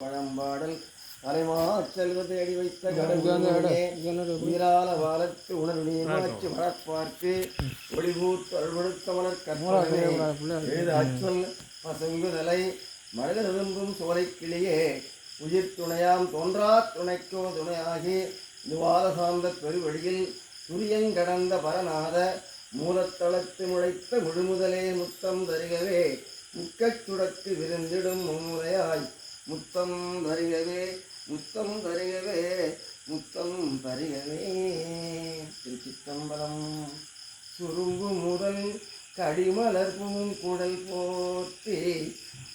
பழம்பாடல் தலைமா செல்வத்தை அடி வைத்த கடவுளே உயிரால வாழத்து உணர்வு மாற்றி வளர்ப்பார்க்கு. ஒளிபூத்து அருள்படுத்த மலர் கற்பனை. அச்சொல் பசுங்குதலை மனித விரும்பும் சோலை கிளியே உயிர் துணையாம் தோன்றா துணைக்கோ துணையாகி இதுவாத சார்ந்த பெருவழியில் துரியங்கடந்த பரநாத மூலத்தளத்து முளைத்த முழுமுதலே முத்தம் தருகவே முக்கச் சுடக்கு விருந்திடும் மும்முறையாய். முத்தம் வருகவே முத்தம் வருகவே முத்தம் வருகவே. திருச்சித்தம்பலம் சுருங்கு முதல் கடிமலர் குடல் போற்றி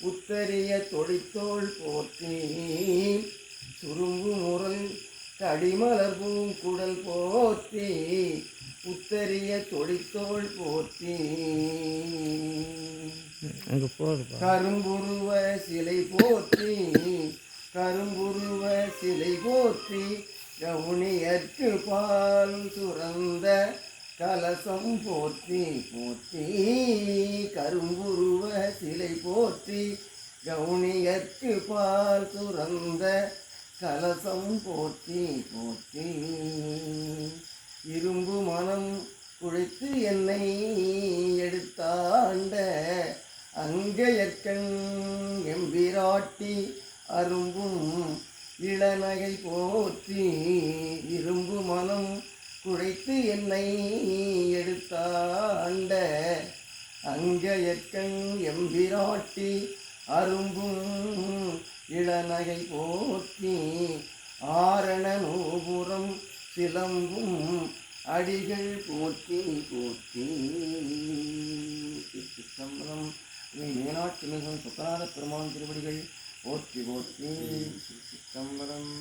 உத்தரிய தொடித்தோள் போற்றி சுருங்கு முரல் கடிமலர் குடல் போற்றி உத்தரிய தொடித்தோள் போற்றி அங்கே போகுதுப்பா கரும்புருவ சிலை போற்றி கரும்புருவ சிலை போற்றி கவுனியற்கு பால் சுரந்த கலசம் போற்றி போற்றி கரும்புருவ சிலை போற்றி கவுனியற்கு பால் சுரந்த கலசம் போற்றி போற்றி. இரும்பு மனம் குழைத்து என்னை எடுத்தார் அங்கையற்கண் எம்பிராட்டி அரும்பும் இளநகை போற்றி இரும்பு மனம் குழைத்து என்னை எடுத்தாண்ட அங்கையற்கண் எம்பிராட்டி அரும்பும் இளநகை போற்றி ஆரண நோபுரம் சிலம்பும் அடிகள் போற்றி போற்றி நீ மேனாட்சி மிகவும் சுத்தநாத பெருமான் திருவடிகள் போற்றி போற்றி. சிற்றம்பலம்